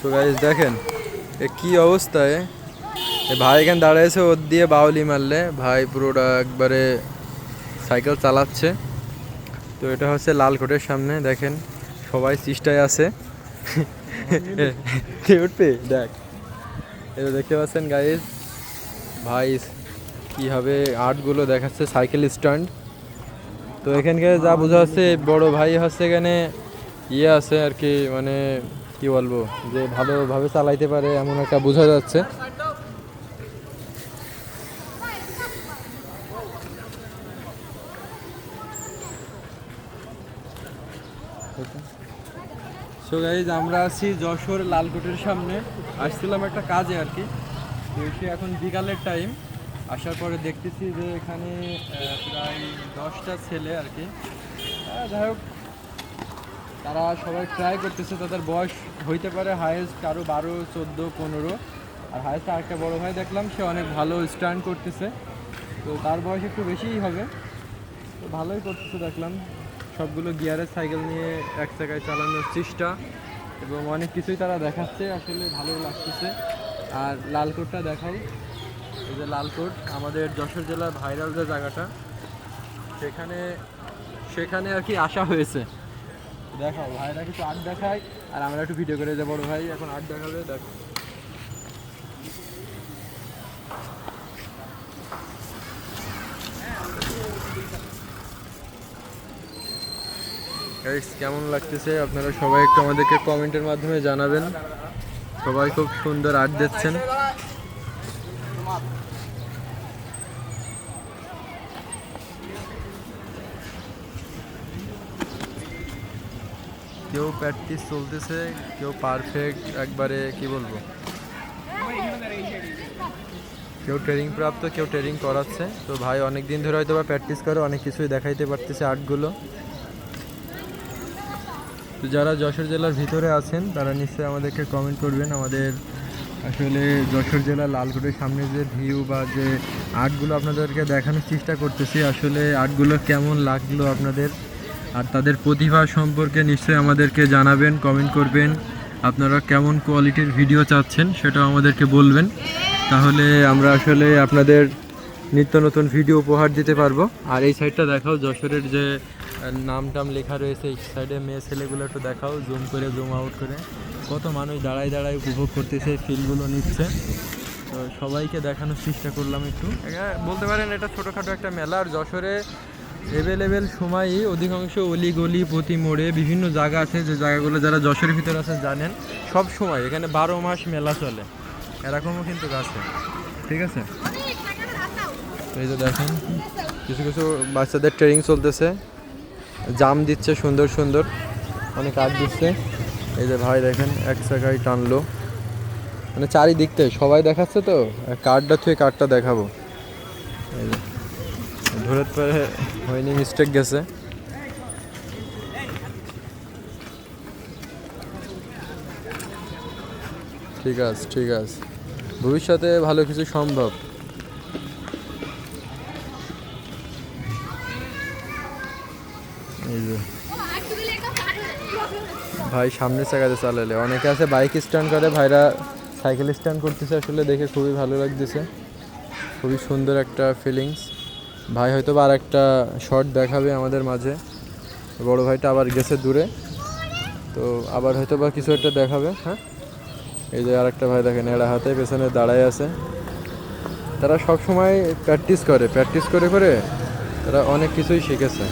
So guys দেখেন এ কি অবস্থায় এ? ভাই এখানে দাঁড়াইছে ওর দিয়ে বাউলি মারলে। ভাই পুরোটা একবারে সাইকেল চালাচ্ছে। তো এটা হচ্ছে লালকোটের সামনে দেখেন সবাই চেষ্টায় আছে। উঠবে? দেখ। এটা দেখতে পাচ্ছেন গাইজ ভাই কীভাবে আর্টগুলো দেখাচ্ছে সাইকেল স্ট্যান্ড। তো এখানকার যা বোঝা যাচ্ছে বড় ভাই হচ্ছে এখানে ইয়ে আছে আর কি মানে কি বলব, যে ভালোভাবে চালাইতে পারে এমন একটা বোঝা যাচ্ছে। সো গাইজ আমরা আছি যশোর লালকোটের সামনে। আসছিলাম একটা কাজে আর কি। এসে এখন বিকালের টাইম আসার পরে দেখতেছি যে এখানে প্রায় দশটা ছেলে আর কি। যাই হোক তারা সবাই ট্রাই করতেছে, তাদের বয়স হইতে পারে হায়েস্ট কারও বারো, চোদ্দ, পনেরো। আর হায়েস্ট আরেকটা বড় ভাই দেখলাম, সে অনেক ভালো স্ট্যান্ড করতেছে। তো তার বয়স একটু বেশিই হবে। তো ভালোই করতেছে দেখলাম। সবগুলো গিয়ারের সাইকেল নিয়ে এক জায়গায় চালানোর চেষ্টা এবং অনেক কিছুই তারা দেখাচ্ছে, আসলে ভালো লাগতেছে। আর লালকোটটা দেখাও এই যে লালকোট, আমাদের যশোর জেলার ভাইরাল যে জায়গাটা, সেখানে সেখানে আর কি আসা হয়েছে। দেখাও ভাইরা কিছু আর্ট দেখায় আর আমরা একটু ভিডিও করে যে বড় ভাই। এখন আর্ট দেখাবে দেখো। কেমন লাগতেছে? আপনারা সবাই একটু আমাদেরকে কমেন্টের মাধ্যমে জানাবেন। সবাই খুব সুন্দর আর্ট দিচ্ছেন। কেউ প্র্যাকটিস চলতেছে, কেউ পারফেক্ট একবারে কি বলব? কেউ ট্রেনিং প্রাপ্ত, কেউ ট্রেনিং করাচ্ছে। তো ভাই অনেক দিন ধরে হয়তো বা প্র্যাকটিস করে, অনেক কিছুই দেখাইতে পারতেছে আর্টগুলো। তো যারা যশোর জেলার ভিতরে আছেন, তারা নিশ্চয়ই আমাদেরকে কমেন্ট করবেন। আমাদের আসলে যশোর জেলার লালকোটের সামনে যে ভিউ বা যে আর্টগুলো আপনাদেরকে দেখানোর চেষ্টা করতেছি, আসলে আর্টগুলো কেমন লাগল আপনাদের? আর তাদের প্রতিভা সম্পর্কে নিশ্চয়ই আমাদেরকে জানাবেন কমেন্ট করবেন। আপনারা কেমন কোয়ালিটির ভিডিও চাচ্ছেন সেটাও আমাদেরকে বলবেন। তাহলে আমরা আসলে আপনাদের নিত্য নতুন ভিডিও উপহার দিতে পারব। আর এই সাইডটা দেখাও, যশোরের যে নাম টাম লেখা রয়েছে, এই সাইডে মেয়ে ছেলেগুলো একটু দেখাও জুম করে জুম আউট করে। কত মানুষ দাঁড়ায় দাঁড়ায় উপভোগ করতেছে ফিলগুলো নিচ্ছে। তো সবাইকে দেখানোর চেষ্টা করলাম একটু। বলতে পারেন এটা ছোটোখাটো একটা মেলা, আর যশোরে অ্যাভেলেবেল সময়ই অধিকাংশ অলি গলি প্রতি মোড়ে বিভিন্ন জায়গা আছে, যে জায়গাগুলো যারা যশোরের ভিতরে আছে জানেন, সব সময়। এখানে বারো মাস মেলা চলে। এরকমও কিন্তু আছে। ঠিক আছে? এই যে দেখেন, কিছু কিছু বাচ্চাদের ট্রেনিং চলতেছে। জাম দিচ্ছে, সুন্দর সুন্দর। অনেক আর্ট দিচ্ছে। এই যে ভাই দেখেন, এক জায়গায় টানলো। মানে চারিদিক থেকে সবাই দেখাচ্ছে তো? কার্ডটা থুয়ে কার্ডটা দেখাবো। এই যে। ধরে পরে হয়নি মিস্টেক গেছে। ঠিক আছে ঠিক আছে। ভবিষ্যতে ভালো কিছু সম্ভব। এই যে। ভাই সামনে চাকাতে চালালে। অনেকে আছে বাইক স্ট্যান্ড করে। ভাইরা সাইকেল স্ট্যান্ড করতেছে আসলে, দেখে খুবই ভালো লাগতেছে। খুবই সুন্দর একটা ফিলিংস ভাই হয়তো বা আর একটা শর্ট দেখাবে আমাদের মাঝে বড় ভাইটা আবার গেছে দূরে তো আবার হয়তো বা কিছু একটা দেখাবে হ্যাঁ এই যে আরেকটা ভাই দেখেন এরা হাতে পেছনে দাঁড়ায় আছে তারা সব সময় প্র্যাকটিস করে প্র্যাকটিস করে করে তারা অনেক কিছুই শিখেছে